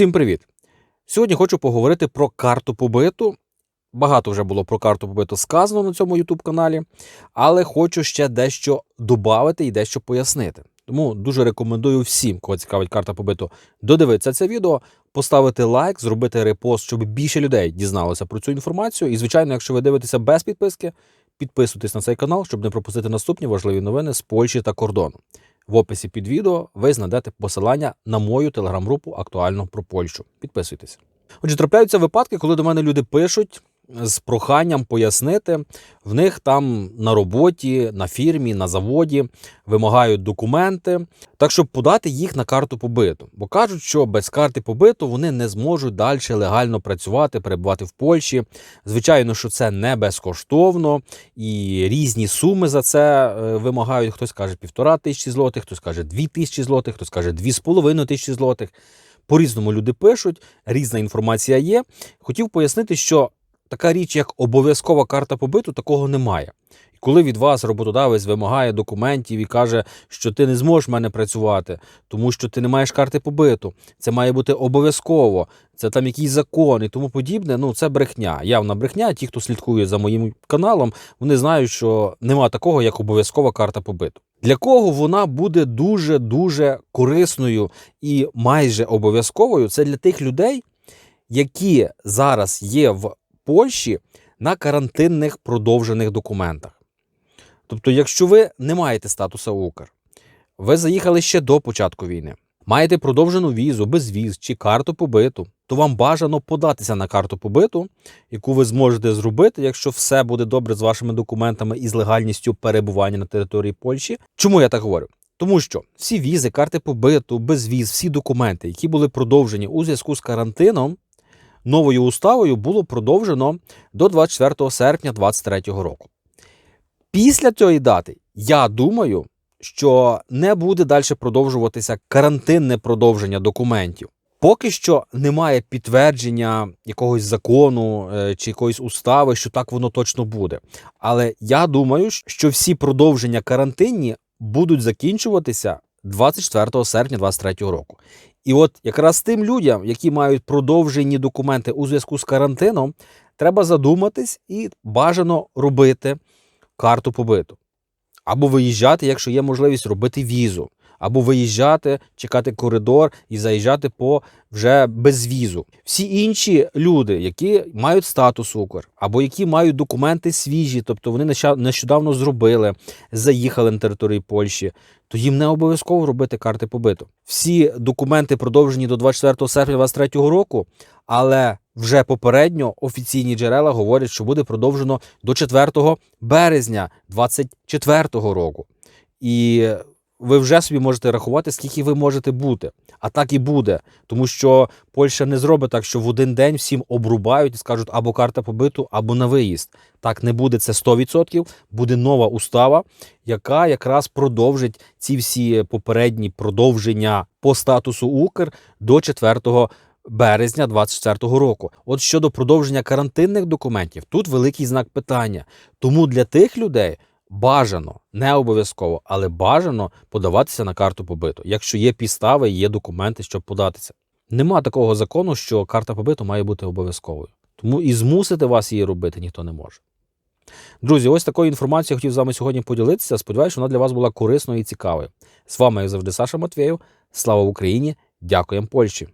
Всім привіт! Сьогодні хочу поговорити про карту побиту. Багато вже було про карту побиту сказано на цьому YouTube каналі, але хочу ще дещо додати і дещо пояснити. Тому дуже рекомендую всім, кого цікавить карта побиту, додивитися це відео, поставити лайк, зробити репост, щоб більше людей дізналося про цю інформацію. І, звичайно, якщо ви дивитеся без підписки, підписуйтесь на цей канал, щоб не пропустити наступні важливі новини з Польщі та кордону. В описі під відео ви знайдете посилання на мою телеграм-групу актуально про Польщу. Підписуйтесь. Отже, трапляються випадки, коли до мене люди пишуть з проханням пояснити. В них там на роботі, на фірмі, на заводі вимагають документи, так щоб подати їх на карту побиту. Бо кажуть, що без карти побиту вони не зможуть далі легально працювати, перебувати в Польщі. Звичайно, що це не безкоштовно, і різні суми за це е, вимагають. Хтось каже півтора тисячі злотих, хтось каже дві тисячі злотих, хтось каже дві з половиною тисячі злотих. По-різному люди пишуть, різна інформація є. Хотів пояснити, що така річ, як обов'язкова карта побиту, такого немає. І коли від вас роботодавець вимагає документів і каже, що ти не зможеш в мене працювати, тому що ти не маєш карти побиту, це має бути обов'язково, це там якийсь закон і тому подібне. Ну це брехня. Явна брехня. Ті, хто слідкує за моїм каналом, вони знають, що нема такого, як обов'язкова карта побиту. Для кого вона буде дуже дуже корисною і майже обов'язковою, це для тих людей, які зараз є в Польщі на карантинних продовжених документах. Тобто, якщо ви не маєте статусу Укр, ви заїхали ще до початку війни, маєте продовжену візу, безвіз чи карту побиту, то вам бажано податися на карту побиту, яку ви зможете зробити, якщо все буде добре з вашими документами і з легальністю перебування на території Польщі. Чому я так говорю? Тому що всі візи, карти побиту, безвіз, всі документи, які були продовжені у зв'язку з карантином, новою уставою було продовжено до 24 серпня 2023 року. Після цієї дати, я думаю, що не буде далі продовжуватися карантинне продовження документів. Поки що немає підтвердження якогось закону е, чи якоїсь устави, що так воно точно буде. Але я думаю, що всі продовження карантинні будуть закінчуватися 24 серпня 2023 року. І от якраз тим людям, які мають продовжені документи у зв'язку з карантином, треба задуматись і бажано робити карту побиту. Або виїжджати, якщо є можливість робити візу, або виїжджати, чекати коридор і заїжджати по вже без візу. Всі інші люди, які мають статус Укр, або які мають документи свіжі, тобто вони нещодавно зробили, заїхали на територію Польщі, то їм не обов'язково робити карти побиту. Всі документи продовжені до 24 серпня 2023 року, але вже попередньо офіційні джерела говорять, що буде продовжено до 4 березня 2024 року. І ви вже собі можете рахувати, скільки ви можете бути. А так і буде. Тому що Польща не зробить так, що в один день всім обрубають і скажуть або карта побиту, або на виїзд. Так не буде це 100%. Буде нова устава, яка якраз продовжить ці всі попередні продовження по статусу Укр до 4 березня 2024 року. От щодо продовження карантинних документів, тут великий знак питання. Тому для тих людей бажано, не обов'язково, але бажано подаватися на карту побиту, якщо є підстави, є документи, щоб податися. Нема такого закону, що карта побиту має бути обов'язковою. Тому і змусити вас її робити ніхто не може. Друзі, ось такою інформацією хотів з вами сьогодні поділитися. Сподіваюся, вона для вас була корисною і цікавою. З вами, як завжди, Саша Матвєєв. Слава Україні! Дякуємо Польщі!